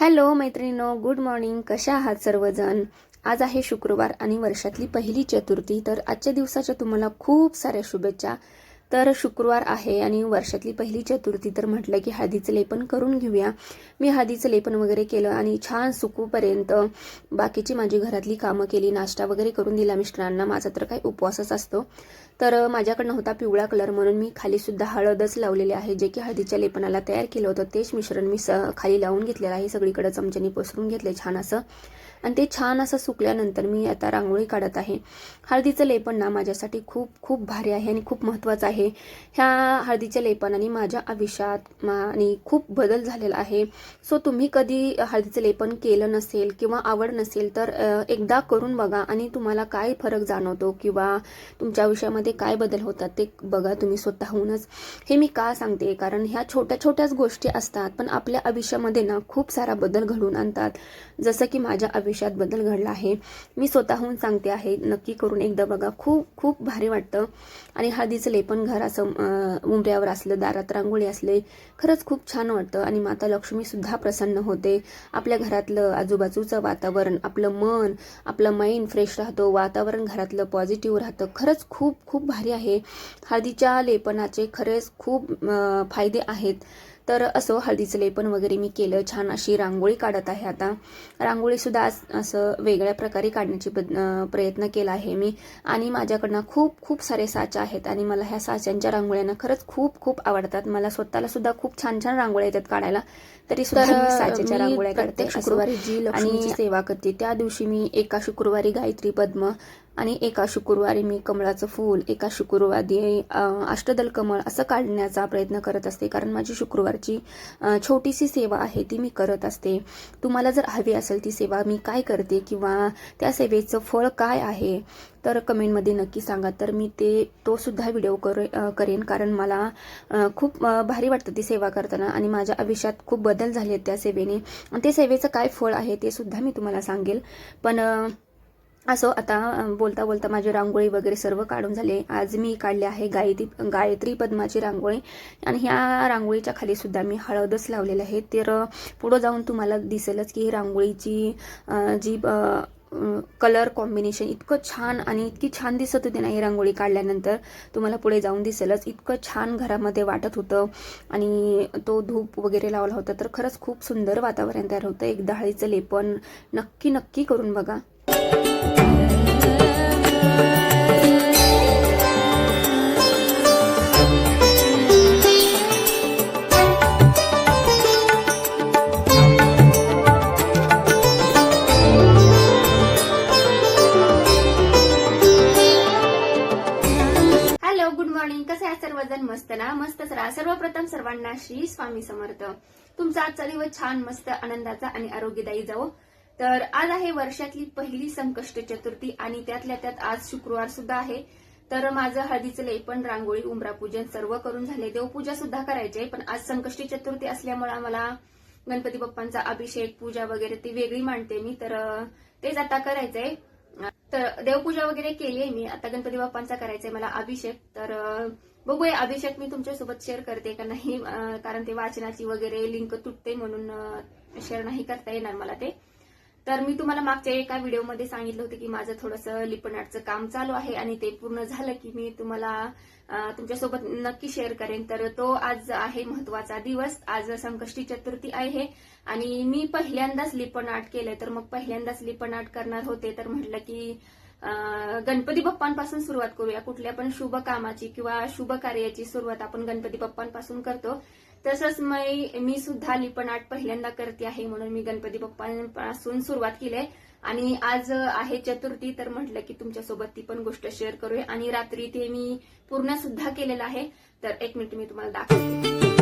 Hello मैत्रिणीनो good morning. कशा आहात सर्वजण? आज आहे शुक्रवार आणि वर्षातली पहिली चतुर्थी तर आजच्या दिवसाच्या तुम्हाला खूप साऱ्या शुभेच्छा. तर शुक्रवार आहे आणि वर्षातली पहिली चतुर्थी तर म्हटलं की हळदीचं लेपन करून घेऊया. मी हळदीचं लेपन वगैरे केलं आणि छान सुकूपर्यंत बाकीची माझी घरातली कामं केली नाश्ता वगैरे करून दिला मिस्टरांना. माझा तर काही उपवासच असतो. तर माझ्याकडनं होता पिवळा कलर म्हणून मी खाली सुद्धा हळदच लावलेली आहे. जे की हळदीच्या लेपनाला तयार केलं होतं तेच मिश्रण मी स खाली लावून घेतलेलं आहे. सगळीकडे चमच्यानी पसरून घेतले छान असं. आणि ते छान असं सुकल्यानंतर मी आता रांगोळी काढत आहे. हळदीचं लेपन ना माझ्यासाठी खूप खूप भारी आहे आणि खूप महत्त्वाचं आहे. ह्या हळदीच्या लेपनाने माझ्या आयुष्यात आणि खूप बदल झालेला आहे. सो तुम्ही कधी हळदीचं लेपन केलं नसेल किंवा आवड नसेल तर एकदा करून बघा आणि तुम्हाला काय फरक जाणवतो किंवा तुमच्या आयुष्यामध्ये काय बदल होतात ते बघा तुम्ही स्वतःहूनच. हे मी का सांगते? कारण ह्या छोट्या छोट्याच गोष्टी असतात पण आपल्या आयुष्यामध्ये ना खूप सारा बदल घडवून आणतात. जसं की माझ्या विषयात बदल घडला आहे. मी स्वतःहून सांगते आहे नक्की करून एकदा बघा. खूप खूप भारी वाटतं. आणि हळदीचं लेपन घर असं उंबऱ्यावर असलं दारात रांगोळी असले खरंच खूप छान वाटतं. आणि माता लक्ष्मीसुद्धा प्रसन्न होते. आपल्या घरातलं आजूबाजूचं वातावरण आपलं मन आपलं माइंड फ्रेश राहतो. वातावरण घरातलं पॉझिटिव्ह राहतं. खरंच खूप खूप भारी आहे. हळदीच्या लेपनाचे खरेच खूप फायदे आहेत. तर असं हळदीचं लेपन वगैरे मी केलं. छान अशी रांगोळी काढत आहे आता. रांगोळीसुद्धा असं वेगळ्या प्रकारे काढण्याची प्रयत्न केला आहे मी. आणि माझ्याकडनं खूप खूप सारे साचा आहेत आणि मला ह्या साच्यांच्या रांगोळ्यांना खरंच खूप खूप आवडतात. मला स्वतःला सुद्धा खूप छान छान रांगोळ्या येतात काढायला. तरी सुद्धा साच्याच्या रांगोळ्या काढते. शुक्रवारी जी लक्ष्मीची सेवा करते त्या दिवशी मी एका शुक्रवारी गायत्री पद्म आणि एका शुक्रवारी मी कमळाचं फूल एका शुक्रवारी अष्टदल कमळ असं काढण्याचा प्रयत्न करत असते. कारण माझी शुक्रवारची छोटीशी सेवा आहे ती मी करत असते. तुम्हाला जर हवी असेल ती सेवा मी काय करते किंवा त्या सेवेचं फळ काय आहे तर कमेंटमध्ये नक्की सांगा. तर मी ते तो सुद्धा व्हिडिओ करे करेन. कारण मला खूप भारी वाटतं ती सेवा करताना आणि माझ्या आयुष्यात खूप बदल झाले आहेत त्या सेवेने. आणि ते सेवेचं काय फळ आहे ते सुद्धा मी तुम्हाला सांगेल. पण असो आता बोलता बोलता माझी रांगोळी वगैरे सर्व काढून झाले. आज मी काढले आहे गायत्री गायत्री पद्माची रांगोळी. आणि ह्या रांगोळीच्या खाली सुद्धा मी हळदच लावलेलं आहे. तर पुढं जाऊन तुम्हाला दिसेलच की रांगोळीची जी कलर कॉम्बिनेशन इतकं छान आणि इतकी छान दिसत होती ना ही रांगोळी काढल्यानंतर तुम्हाला पुढे जाऊन दिसेलच. इतकं छान घरामध्ये वाटत होतं. आणि तो धूप वगैरे लावला होता. तर खरंच खूप सुंदर वातावरण तयार होतं. एक डाळीचं लेपन नक्की नक्की करून बघा. मॉर्निंग कसे आहे सर्वजण मस्त ना? मस्तच सरा. सर्वप्रथम सर्वांना श्री स्वामी समर्थ. तुमचा आजचा दिवस छान मस्त आनंदाचा आणि आरोग्यदायी जावो. तर आज आहे वर्षातली पहिली संकष्ट चतुर्थी आणि त्यातल्या त्यात आज शुक्रवार सुद्धा आहे. तर माझं हळदीचं लेपण रांगोळी उमरा पूजन सर्व करून झाले. देवपूजा सुद्धा करायची पण आज संकष्टी चतुर्थी असल्यामुळे मला गणपती बाप्पांचा अभिषेक पूजा वगैरे ती वेगळी मांडते मी. तर तेच आता करायचंय. तर देवपूजा वगैरे केली आहे मी. आता गणपती बाप्पांचा करायचंय मला अभिषेक. तर बघूया अभिषेक मी तुमच्यासोबत शेअर करते का नाही. कारण ते वाचनाची वगैरे लिंक तुटते म्हणून शेअर नाही करता येणार मला ते. तर मी तुम्हाला मागच्या एका व्हिडिओमध्ये सांगितलं होतं की माझं थोडंसं लिपनाटचं काम चालू आहे आणि ते पूर्ण झालं की मी तुम्हाला तुमच्यासोबत नक्की शेअर करेन. तर तो आज आहे महत्त्वाचा दिवस. आज संकष्टी चतुर्थी आहे आणि मी पहिल्यांदाच लिपनाट केलंय. तर मग पहिल्यांदाच लिपनाट करणार होते. तर म्हटलं की गणपती बाप्पांपासून सुरुवात करूया. कुठल्या पण शुभ कामाची किंवा शुभ कार्याची सुरुवात आपण गणपती बाप्पांपासून करतो. तसंच मी मी सुद्धा लिपणाट पहिल्यांदा करते आहे म्हणून मी गणपती बाप्पांपासून सुरुवात केली आहे आणि आज आहे चतुर्थी तर म्हटलं की तुमच्यासोबत ती पण गोष्ट शेअर करूया. आणि रात्री ते मी पूर्ण सुद्धा केलेलं आहे. तर एक मिनिट मी तुम्हाला दाखवते.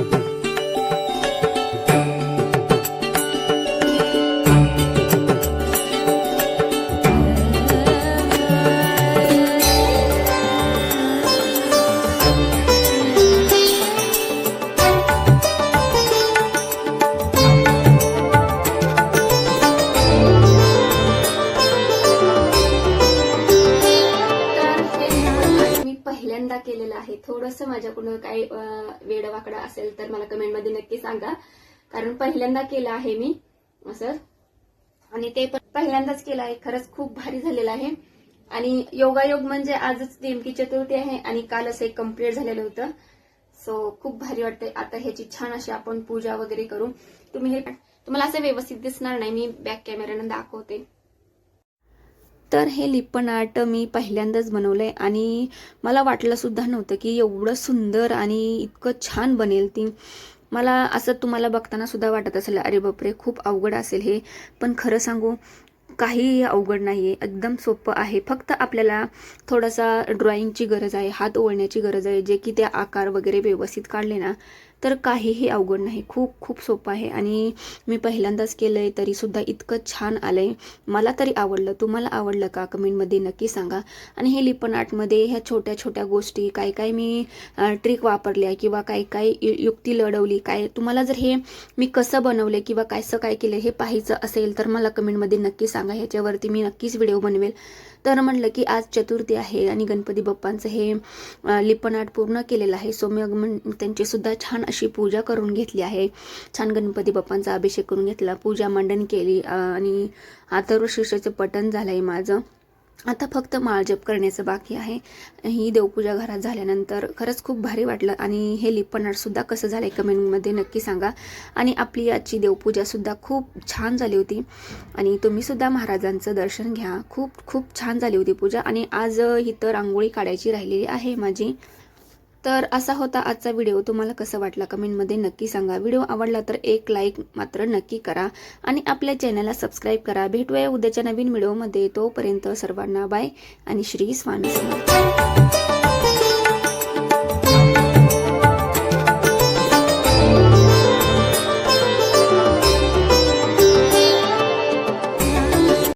पहिल्यांदा केलेलं आहे. थोडंसं माझ्याकडून काही वेडवाकडं असेल तर मला कमेंटमध्ये नक्की सांगा. कारण पहिल्यांदा केलं आहे मी असं आणि ते पण पहिल्यांदाच केलं आहे. खरंच खूप भारी झालेलं आहे. आणि योगायोग म्हणजे आजच नेमकी चतुर्थी आहे आणि कालच हे कंप्लीट झालेलं होतं. सो खूप भारी वाटतंय. आता ह्याची छान अशी आपण पूजा वगैरे करू. तुम्ही हे तुम्हाला असं व्यवस्थित दिसणार नाही. मी बॅक कॅमेऱ्यानं दाखवते. तर हे लिप्पन आर्ट मी पहिल्यांदाच बनवलं आहे आणि मला वाटलंसुद्धा नव्हतं की एवढं सुंदर आणि इतकं छान बनेल ती. मला असं तुम्हाला बघताना सुद्धा वाटत असेल अरे बापरे खूप अवघड असेल हे. पण खरं सांगू काहीही अवघड नाही आहे एकदम सोपं आहे. फक्त आपल्याला थोडासा ड्रॉइंगची गरज आहे हात ओळण्याची गरज आहे जे की ते आकार वगैरे व्यवस्थित काढले ना तर काहीही अवघड नाही. खूप खूप सोपं आहे. आणि मी पहिल्यांदाच केलं आहे तरीसुद्धा इतकं छान आलं आहे मला तरी आवडलं. तुम्हाला आवडलं का? कमेंटमध्ये नक्की सांगा. आणि हे लिपन आर्टमध्ये ह्या छोट्या छोट्या गोष्टी काय काय मी ट्रिक वापरल्या किंवा काय काय यु- युक्ती लढवली काय? तुम्हाला जर हे मी कसं बनवलं किंवा कायसं काय केलं हे पाहायचं असेल तर मला कमेंटमध्ये नक्की सांगा. ह्याच्यावरती मी नक्कीच व्हिडिओ बनवेल. तर म्हणलं की आज चतुर्थी आहे आणि गणपती बाप्पांचं हे लिपण आर्ट पूर्ण केलेलं आहे. सो मग म्हण- सुद्धा छान अशी पूजा करून घेतली आहे. छान गणपती बाप्पांचा अभिषेक करून घेतला. पूजा मंडन केली आणि अथर्व शीर्षाचं पठण झालं आहे माझं. आता फक्त माळजप करण्याचं बाकी आहे. ही देवपूजा घरात झाल्यानंतर खरंच खूप भारी वाटलं. आणि हे लिपण कसं झालं आहे कमेंटमध्ये नक्की सांगा. आणि आपली आजची देवपूजासुद्धा खूप छान झाली होती. आणि तुम्हीसुद्धा महाराजांचं दर्शन घ्या. खूप खूप छान झाली होती पूजा. आणि आज ही तर रांगोळी काढायची राहिलेली आहे माझी. तर असा होता आजचा व्हिडिओ तुम्हाला कसं वाटला कमेंटमध्ये नक्की सांगा. व्हिडिओ आवडला तर एक लाईक मात्र नक्की करा. आणि आपल्या चॅनलला सबस्क्राईब करा. भेटूया उद्याच्या नवीन व्हिडिओमध्ये तोपर्यंत सर्वांना बाय आणि श्री स्वामी